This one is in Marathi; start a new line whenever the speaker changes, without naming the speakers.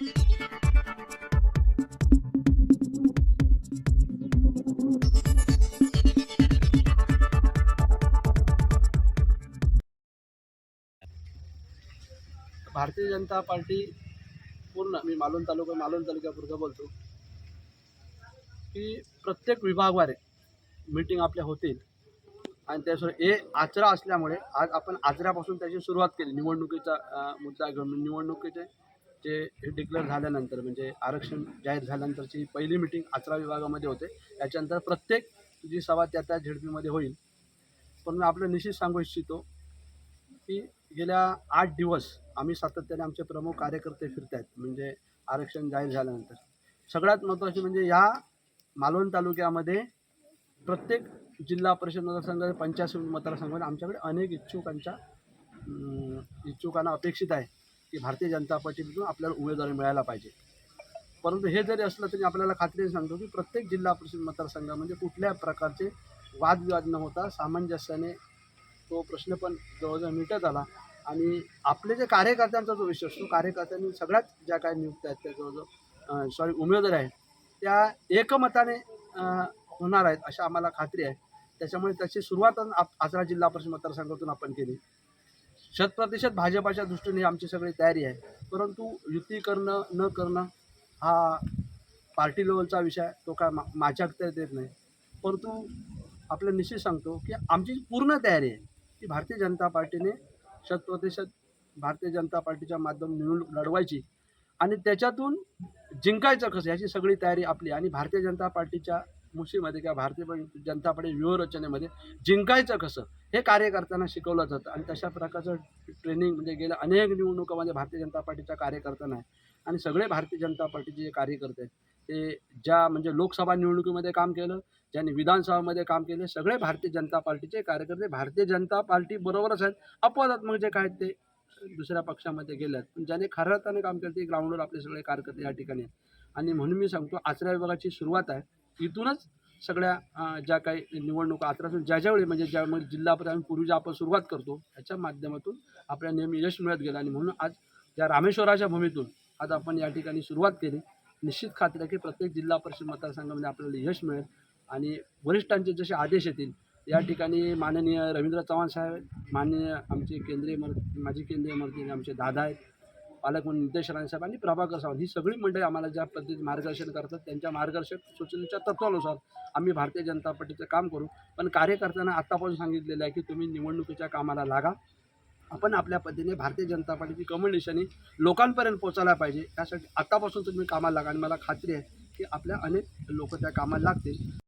भारतीय जनता पार्टी पूर्ण मी मालवण तालुका मालवण तालुक्यापुरतं बोलतो की प्रत्येक विभागवारे मीटिंग आपल्या होतील. आणि त्याशिवाय हे आचरा असल्यामुळे आज आपण आचऱ्यापासून त्याची सुरुवात केली. निवडणुकीचा मुद्दा घेऊन निवडणुकीचे जे हे डिक्लेअर झाल्यानंतर म्हणजे आरक्षण जाहीर झाल्यानंतरची पहिली मिटिंग आचरा विभागामध्ये होते. याच्यानंतर प्रत्येक जी सभा त्या त्या झेडपीमध्ये होईल. पण मी आपलं निश्चित सांगू इच्छितो की गेल्या आठ दिवस आम्ही सातत्याने आमचे प्रमुख कार्यकर्ते फिरत आहेत म्हणजे आरक्षण जाहीर झाल्यानंतर. सगळ्यात महत्त्वाचे म्हणजे या मालवण तालुक्यामध्ये प्रत्येक जिल्हा परिषद मतदारसंघ पंचायत मतदारसंघामध्ये आमच्याकडे अनेक इच्छुकांच्या इच्छुकांना अपेक्षित आहे. की भारतीय जनता पार्टीमधून आपल्याला उमेदवारी मिळायला पाहिजे. परंतु हे जरी असलं तरी आपल्याला खात्रीने सांगतो की प्रत्येक जिल्हा परिषद मतदारसंघामध्ये म्हणजे कुठल्या प्रकारचे वादविवाद न होता सामंजस्याने तो प्रश्न पण जवळजवळ मिटत आला आणि आपले जे कार्यकर्त्यांचा जो विषय असतो कार्यकर्त्यांनी सगळ्यात ज्या काही नियुक्त आहेत त्या जवळजवळ सॉरी उमेदवार आहेत त्या एकमताने होणार आहेत अशा आम्हाला खात्री आहे. त्याच्यामुळे त्याची सुरुवात आप आचरा जिल्हा परिषद मतदारसंघातून आपण केली. शतप्रतिशत भाजपाच्या दृष्टीने आमची सगळी तयारी आहे. परंतु युती करणं न करणं हा पार्टी लेवलचा विषय आहे. तो काय मा माझ्या अखत्यारीत येत नाही. परंतु आपलं निश्चित सांगतो की आमची पूर्ण तयारी आहे की भारतीय जनता पार्टीने शतप्रतिशत भारतीय जनता पार्टीच्या माध्यम निवडणूक लढवायची आणि त्याच्यातून जिंकायचं कसं याची सगळी तयारी आपली आणि भारतीय जनता पार्टीच्या मुशीमध्ये किंवा भारतीय जनता पार्टी व्यूहरचनेमध्ये जिंकायचं कसं हे कार्यकर्त्यांना शिकवलं जातं. आणि तशा प्रकारचं ट्रेनिंग म्हणजे गेल्या अनेक निवडणुकामध्ये भारतीय जनता पार्टीच्या कार्यकर्त्यांना आहे आणि सगळे भारतीय जनता पार्टीचे जे कार्यकर्ते आहेत ते ज्या म्हणजे लोकसभा निवडणुकीमध्ये काम केलं ज्यांनी विधानसभामध्ये काम केले सगळे भारतीय जनता पार्टीचे कार्यकर्ते भारतीय जनता पार्टी बरोबरच आहेत. अपवादात्मक जे काय आहेत ते दुसऱ्या पक्षामध्ये गेल्यात पण ज्याने खऱ्या अर्थाने काम केलं ते ग्राउंडवर आपले सगळे कार्यकर्ते या ठिकाणी आहेत. आणि म्हणून मी सांगतो आचरा विभागाची सुरुवात आहे. इथूनच सगळ्या ज्या काही निवडणुका आत्रासून ज्या ज्यावेळी म्हणजे ज्यामुळे जिल्हापर्यंत आम्ही पूर्वी आपण सुरुवात करतो त्याच्या माध्यमातून आपल्या नेहमी यश मिळत गेलं. आणि म्हणून आज या रामेश्वराच्या भूमीतून आज आपण या ठिकाणी सुरुवात केली निश्चित खात्री की प्रत्येक जिल्हा परिषद मतदारसंघामध्ये आपल्याला यश मिळेल. आणि वरिष्ठांचे जसे आदेश येतील या ठिकाणी माननीय रवींद्र चव्हाण साहेब माननीय आमचे केंद्रीय मं माजी केंद्रीय मंत्री आमचे दादा आहेत पालकमंत्री नितेश राणे साहेब आणि प्रभाकर सावंत. ही सगळी मंडळी आम्हाला ज्या पद्धतीने मार्गदर्शन करतात त्यांच्या मार्गदर्शक सूचनेच्या तत्वानुसार आम्ही भारतीय जनता पार्टीचं काम करू. पण कार्यकर्त्यांना आत्तापासून सांगितलेलं आहे की तुम्ही निवडणुकीच्या कामाला लागा. आपण आपल्या पद्धतीने भारतीय जनता पार्टीची कमल निशाणी लोकांपर्यंत पोचायला पाहिजे. त्यासाठी आत्तापासून तुम्ही कामाला लागा आणि मला खात्री आहे की आपल्या अनेक लोक त्या कामाला लागतील.